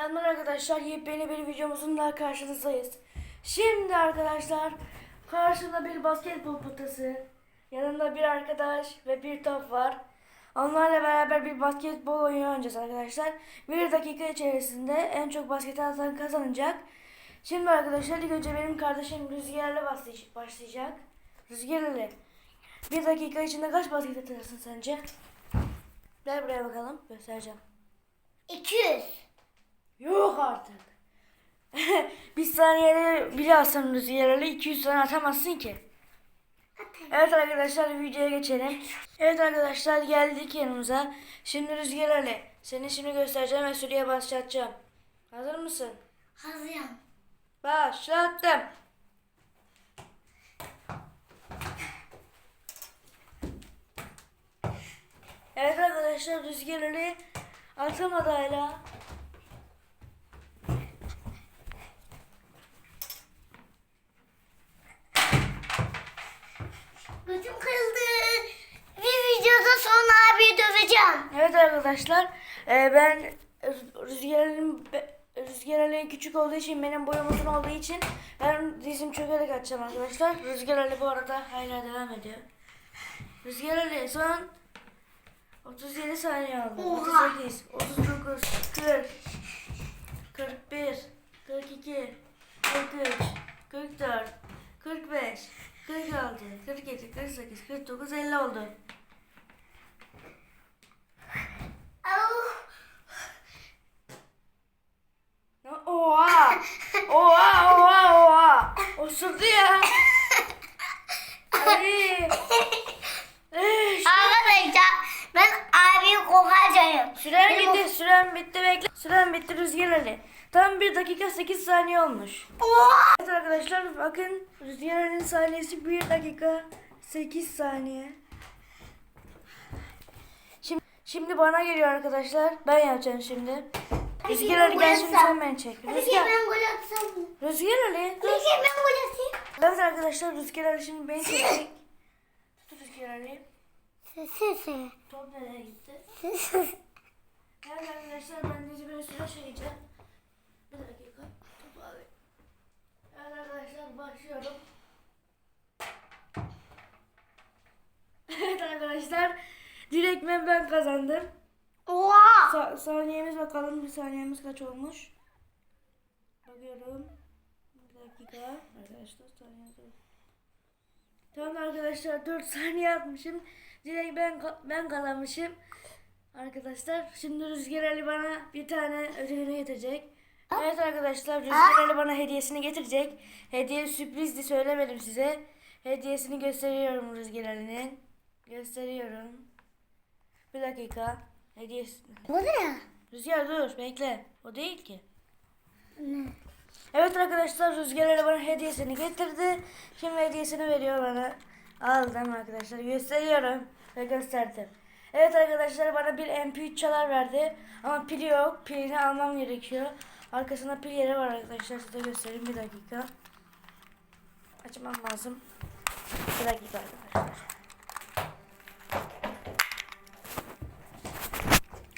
Selamlar arkadaşlar. Yepyeni bir videomuzun daha karşınızdayız. Şimdi arkadaşlar karşımda bir basketbol potası, yanında bir arkadaş ve bir top var. Onlarla beraber bir basketbol oyunu oynayacağız arkadaşlar. Bir dakika içerisinde en çok basket atan kazanacak. Şimdi arkadaşlar ilk önce benim kardeşim Rüzgar'la başlay- başlayacak. Rüzgar'la bir dakika içinde kaç basket atarsın sence? Gel buraya bakalım göstereceğim. 200. Yok artık. bir saniyede bile atsan rüzgarlı 200 tane atamazsın ki. Evet arkadaşlar videoya geçelim. Evet arkadaşlar geldik yanımıza. Şimdi Rüzgar Ali. Seni şimdi göstereceğim ve süreye başlatacağım. Hazır mısın? Hazırım. Başlattım. Evet arkadaşlar Rüzgar Ali atamadı hala. Gözüm kırıldı. Bir videoda sonra abi döveceğim. Evet arkadaşlar e, ben Rüzgar'ın Rüzgar Ali küçük olduğu için benim boyum uzun olduğu için ben dizim çökerek atacağım arkadaşlar. Rüzgar Ali bu arada hala devam ediyor. Rüzgar Ali son 37 saniye oldu. Oha. 38, 39, 40, 41, 42, 43, 44, 45, 46, 47, 48, 49, 50 oldu. Oha! Oha oha oha! Osurdu ya. Ay. Arkadaşlar ben abi kokacağım. Süren bitti, süren bitti bekle. Süren bitti Rüzgar Ali. Tam 1 dakika 8 saniye olmuş. Evet arkadaşlar bakın Rüzgar Ali'nin saniyesi 1 dakika 8 saniye. Şimdi, şimdi bana geliyor arkadaşlar. Ben yapacağım şimdi. Rüzgar Ali gel şimdi sen beni çek. Hadi Rüzgar, ben gol atsam. Rüzgar Ali. dur. Peki ben gol atayım. Evet arkadaşlar Rüzgar Ali şimdi beni çekecek. Tut Rüzgar Ali. Top nereye gitti? Evet arkadaşlar ben dizi bir süre çekeceğim. Bir dakika. Top abi. Evet arkadaşlar başlıyorum. Evet arkadaşlar. Direktmen ben kazandım. Oha. Sa- saniyemiz bakalım bir saniyemiz kaç olmuş. Bakıyorum. Bir dakika. Arkadaşlar saniye dur. Tamam arkadaşlar 4 saniye atmışım. Direkt ben ben kazanmışım. Arkadaşlar şimdi Rüzgar Ali bana bir tane ödülünü getirecek. Evet arkadaşlar Rüzgar Ali bana hediyesini getirecek. Hediye sürprizdi söylemedim size. Hediyesini gösteriyorum Rüzgar Ali'nin. Gösteriyorum. Bir dakika. Hediyesi. Bu ne? Rüzgar dur bekle. O değil ki. Ne? Evet arkadaşlar Rüzgar Ali bana hediyesini getirdi. Şimdi hediyesini veriyor bana. Aldım arkadaşlar. Gösteriyorum. Ve gösterdim. Evet arkadaşlar bana bir MP3 çalar verdi. Ama pili yok. Pilini almam gerekiyor. Arkasında pil yeri var arkadaşlar. Size göstereyim bir dakika. Açmam lazım. Bir dakika arkadaşlar.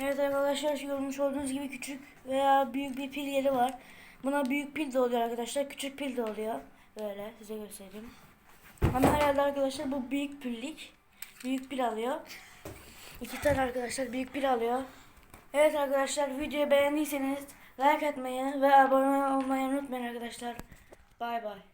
Evet arkadaşlar görmüş olduğunuz gibi küçük veya büyük bir pil yeri var. Buna büyük pil de oluyor arkadaşlar. Küçük pil de oluyor. Böyle size göstereyim. Ama herhalde arkadaşlar bu büyük pillik. Büyük pil alıyor. İki tane arkadaşlar büyük pil alıyor. Evet arkadaşlar videoyu beğendiyseniz like atmayı ve abone olmayı unutmayın arkadaşlar. Bay bay.